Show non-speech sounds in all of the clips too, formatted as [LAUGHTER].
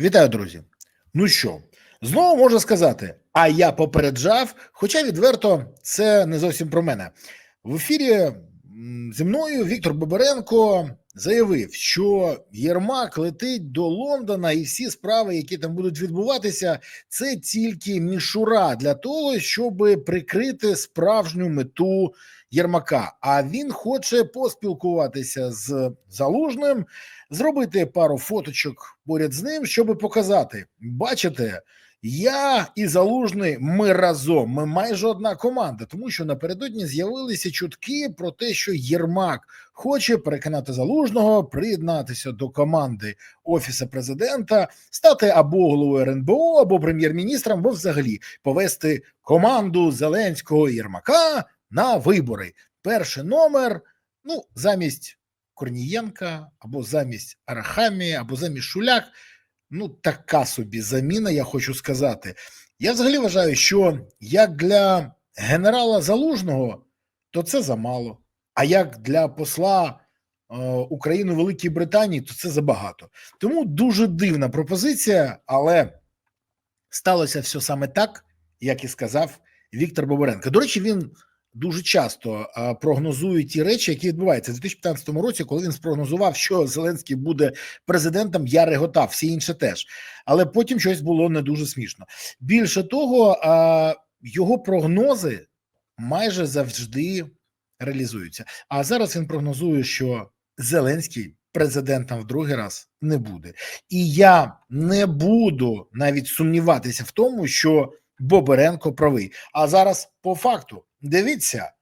Вітаю, друзі. Ну що, знову можу сказати, а я попереджав, хоча відверто це не зовсім про мене. В ефірі зі мною Віктор Бобаренко заявив, що Єрмак летить до Лондона, і всі справи, які там будуть відбуватися, це тільки мішура для того, щоб прикрити справжню мету Єрмака. А він хоче поспілкуватися з залужним зробити пару фоточок поряд з ним, щоб показати: бачите, я і залужний, ми разом. Ми майже одна команда, тому що напередодні з'явилися чутки про те, що Єрмак хоче переконати залужного приєднатися до команди офісу президента, стати або головою РНБО, або прем'єр-міністром, або взагалі повести команду Зеленського Єрмака на вибори. Перший номер. Ну, замість Корнієнка, або замість Арахамії, або замість Шуляк. Ну, така собі заміна, я хочу сказати. Я взагалі вважаю, що як для генерала Залужного, то це замало. А як для посла е, України Великій Британії, то це забагато. Тому дуже дивна пропозиція, але сталося все саме так, як і сказав Віктор Бобаренко. До речі, він дуже часто а, прогнозує ті речі, які відбуваються У 2015 році, коли він спрогнозував, що Зеленський буде президентом, я реготав, всі інші теж. Але потім щось було не дуже смішно. Більше того, його прогнози майже завжди реалізуються. А зараз він прогнозує, що Зеленський президентом в другий раз не буде. І я не буду навіть сумніватися в тому, що Боберенко правий. А зараз по факту дивіться,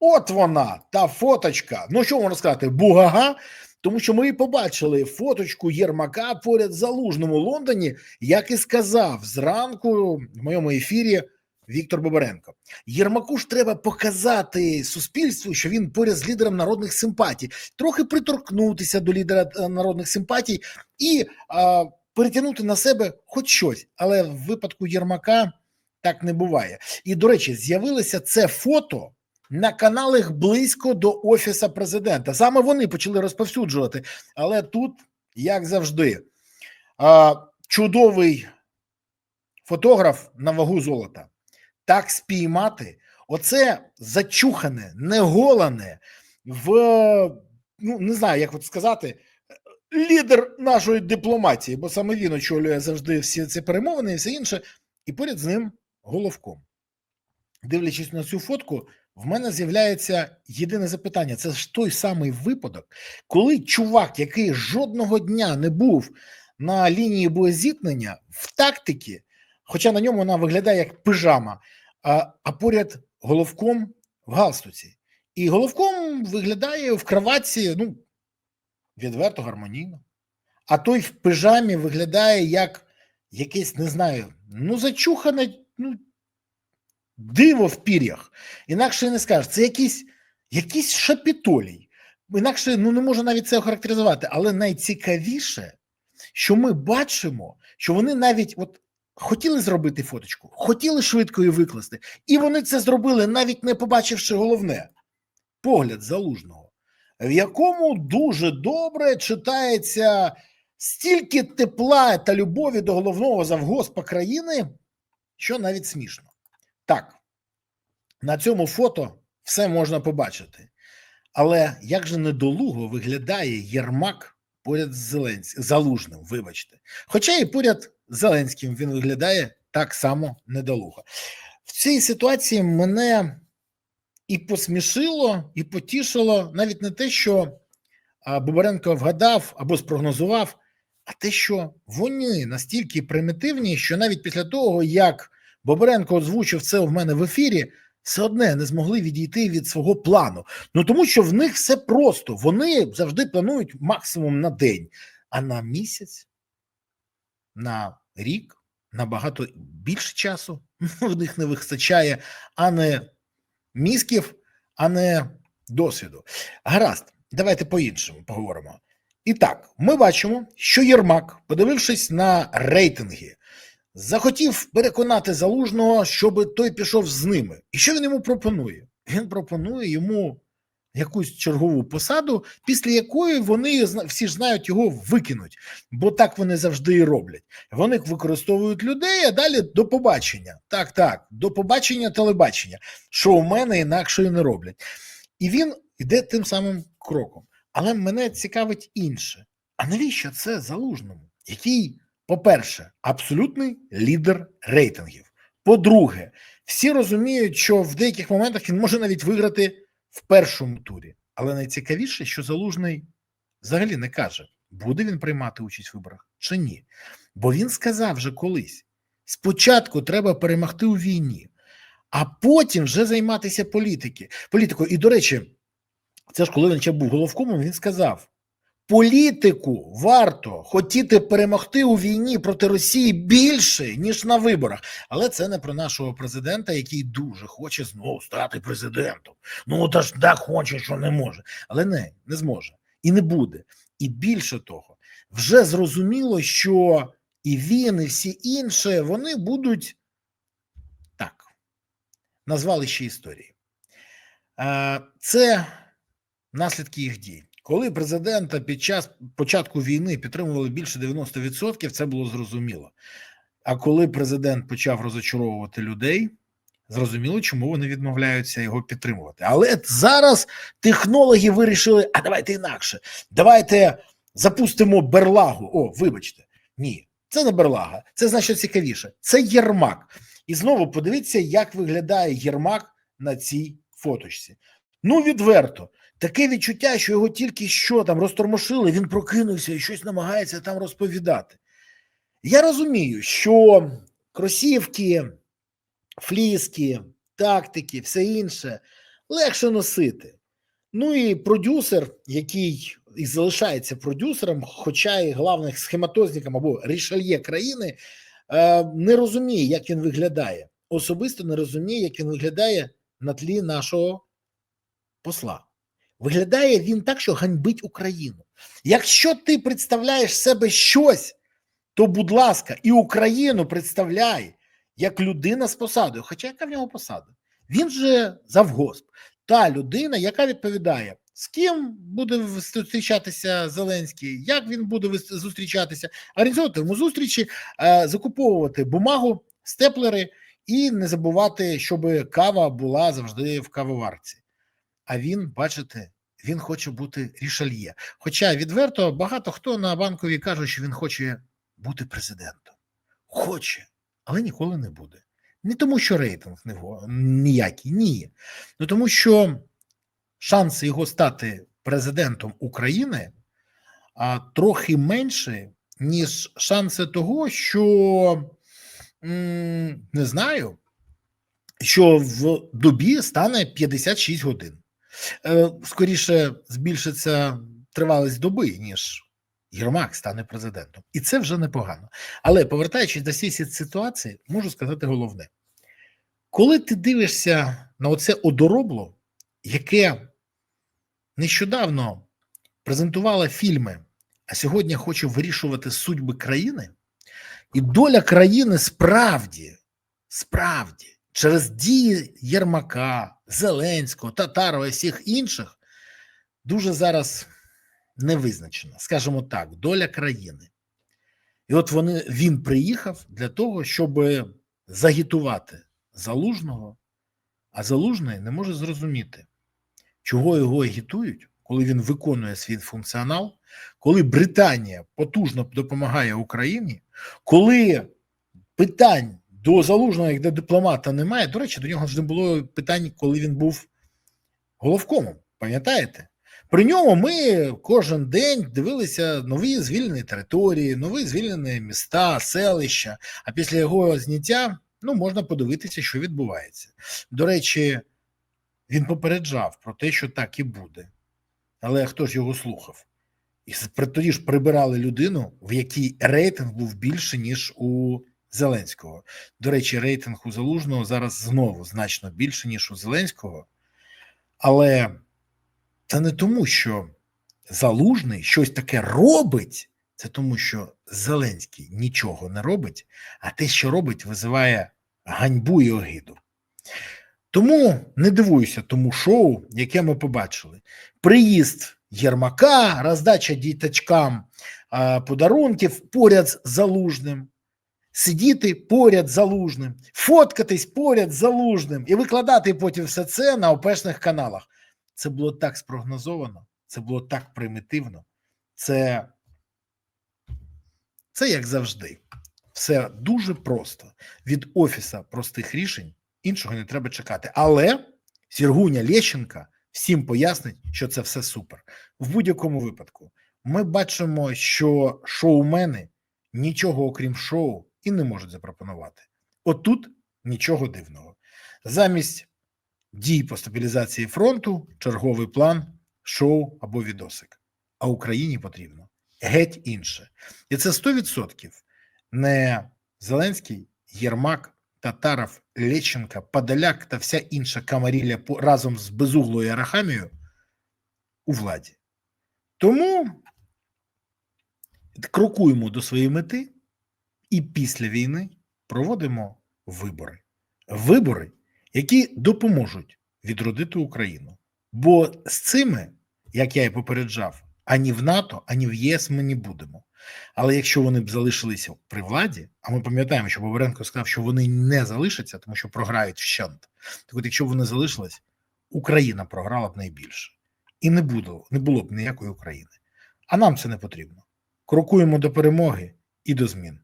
от вона, та фоточка. Ну що можна сказати, бугага. Тому що ми побачили фоточку Єрмака поряд залужним у Лондоні, як і сказав зранку в моєму ефірі Віктор Бобаренко. Єрмаку ж треба показати суспільству, що він поряд з лідером народних симпатій, трохи приторкнутися до лідера е, народних симпатій і а, перетягнути на себе хоч щось. Але в випадку Єрмака так не буває. І до речі, з'явилося це фото на каналах близько до офіса президента. Саме вони почали розповсюджувати. Але тут, як завжди, чудовий фотограф на вагу золота. Так спіймати, оце зачухане, неголане в ну не знаю, як от сказати. Лідер нашої дипломатії, бо саме він очолює завжди всі ці перемовини і все інше, і поряд з ним головком. Дивлячись на цю фотку, в мене з'являється єдине запитання: це ж той самий випадок, коли чувак, який жодного дня не був на лінії боєзіткнення в тактиці, хоча на ньому вона виглядає як пижама, а, а поряд головком в галстуці. І головком виглядає в кроватці, ну, відверто гармонійно. А той в пижамі виглядає як якесь, не знаю, ну, зачухане, ну, диво в пір'ях. Інакше не скажеш, це якийсь, якийсь шапітолій. Інакше ну, не можу навіть це охарактеризувати. Але найцікавіше, що ми бачимо, що вони навіть от хотіли зробити фоточку, хотіли швидко її викласти, і вони це зробили, навіть не побачивши головне погляд залужного, в якому дуже добре читається стільки тепла та любові до головного завгоспа країни, що навіть смішно. Так, на цьому фото все можна побачити. Але як же недолуго виглядає Єрмак поряд з Зеленським, Залужним, вибачте. Хоча і поряд з Зеленським він виглядає так само недолуго. В цій ситуації мене і посмішило, і потішило навіть не те, що Бобаренко вгадав або спрогнозував, а те, що вони настільки примітивні, що навіть після того, як Бобаренко озвучив це в мене в ефірі, все одне не змогли відійти від свого плану. Ну тому що в них все просто. Вони завжди планують максимум на день, а на місяць, на рік, набагато більше часу [LAUGHS] в них не вистачає, а не мізків, а не досвіду. Гаразд, давайте по-іншому поговоримо. І так, ми бачимо, що Єрмак, подивившись на рейтинги, захотів переконати залужного, щоб той пішов з ними. І що він йому пропонує? Він пропонує йому якусь чергову посаду, після якої вони всі ж знають його викинуть, бо так вони завжди і роблять. Вони використовують людей, а далі до побачення. Так, так, до побачення телебачення, що у мене інакше і не роблять. І він йде тим самим кроком. Але мене цікавить інше. А навіщо це залужному? Який, по-перше, абсолютний лідер рейтингів. По-друге, всі розуміють, що в деяких моментах він може навіть виграти в першому турі. Але найцікавіше, що залужний взагалі не каже, буде він приймати участь в виборах чи ні. Бо він сказав вже колись: спочатку треба перемогти у війні, а потім вже займатися політики. політикою. І, до речі, це ж коли він ще був головкомом, він сказав: політику варто хотіти перемогти у війні проти Росії більше, ніж на виборах. Але це не про нашого президента, який дуже хоче знову стати президентом. Ну та ж так хоче, що не може. Але не, не зможе і не буде. І більше того, вже зрозуміло, що і він, і всі інші вони будуть так, назвали ще історії. Е, Це наслідки їх дій. Коли президента під час початку війни підтримували більше 90%, це було зрозуміло. А коли президент почав розочаровувати людей, зрозуміло, чому вони відмовляються його підтримувати. Але зараз технологи вирішили: а давайте інакше, давайте запустимо берлагу. О, вибачте, ні, це не берлага, це значно цікавіше. Це Єрмак. І знову подивіться, як виглядає Єрмак на цій фоточці. Ну, відверто, таке відчуття, що його тільки що там розтормошили, він прокинувся і щось намагається там розповідати. Я розумію, що кросівки, фліски, тактики, все інше легше носити. Ну і продюсер, який і залишається продюсером, хоча і главним схематозником або рішальє країни, е, не розуміє, як він виглядає. Особисто не розуміє, як він виглядає на тлі нашого посла. Виглядає він так, що ганьбить Україну. Якщо ти представляєш себе щось, то, будь ласка, і Україну представляй як людина з посадою. Хоча яка в нього посада? Він же завгосп, та людина, яка відповідає, з ким буде зустрічатися Зеленський, як він буде зустрічатися, організовувати йому зустрічі, е, закуповувати бумагу, степлери і не забувати, щоб кава була завжди в кавоварці. А він, бачите, він хоче бути рішальє. Хоча відверто багато хто на банковій каже, що він хоче бути президентом. Хоче, але ніколи не буде. Не тому, що рейтинг ніякий, ні. Ну тому що шанси його стати президентом України а, трохи менше, ніж шанси того, що не знаю, що в добі стане 56 годин. Е, Скоріше збільшиться тривалість доби, ніж Єрмак стане президентом. І це вже непогано. Але повертаючись до цієї ситуації, можу сказати головне: коли ти дивишся на оце одоробло, яке нещодавно презентувало фільми, а сьогодні хоче вирішувати судьби країни, і доля країни справді, справді, через дії Єрмака, Зеленського, Татарова і всіх інших, дуже зараз не визначена, скажімо так, доля країни. І от вони він приїхав для того, щоб загітувати залужного, а залужний не може зрозуміти, чого його агітують, коли він виконує свій функціонал, коли Британія потужно допомагає Україні, коли питань до залужного як до дипломата немає. До речі, до нього ж не було питань, коли він був головкомом. Пам'ятаєте? При ньому ми кожен день дивилися нові звільнені території, нові звільнені міста, селища. А після його зняття ну, можна подивитися, що відбувається. До речі, він попереджав про те, що так і буде. Але хто ж його слухав? І тоді ж прибирали людину, в якій рейтинг був більше, ніж у Зеленського. До речі, рейтинг у Залужного зараз знову значно більше, ніж у Зеленського. Але це не тому, що Залужний щось таке робить, це тому, що Зеленський нічого не робить, а те, що робить, визиває ганьбу і огиду. Тому не дивуюся тому шоу, яке ми побачили. Приїзд Єрмака, роздача діточкам подарунків поряд з залужним, сидіти поряд залужним, фоткатись поряд залужним і викладати потім все це на опешних каналах. Це було так спрогнозовано, це було так примітивно. Це, це як завжди. Все дуже просто. Від офіса простих рішень іншого не треба чекати. Але Сергуня Лещенка всім пояснить, що це все супер. В будь-якому випадку ми бачимо, що шоумени нічого окрім шоу і не можуть запропонувати. Отут нічого дивного. Замість дій по стабілізації фронту, черговий план, шоу або відосик. А Україні потрібно геть інше. І це 100% не Зеленський, Єрмак, Татаров, Лещенка, Подоляк та вся інша камарілля разом з безуглою Арахамією у владі. Тому крокуємо до своєї мети і після війни проводимо вибори. Вибори, які допоможуть відродити Україну. Бо з цими, як я і попереджав, ані в НАТО, ані в ЄС ми не будемо. Але якщо вони б залишилися при владі, а ми пам'ятаємо, що Бобренко сказав, що вони не залишаться, тому що програють вщент. Так от, якщо б вони залишились, Україна програла б найбільше. І не було, не було б ніякої України. А нам це не потрібно. Крокуємо до перемоги і до змін.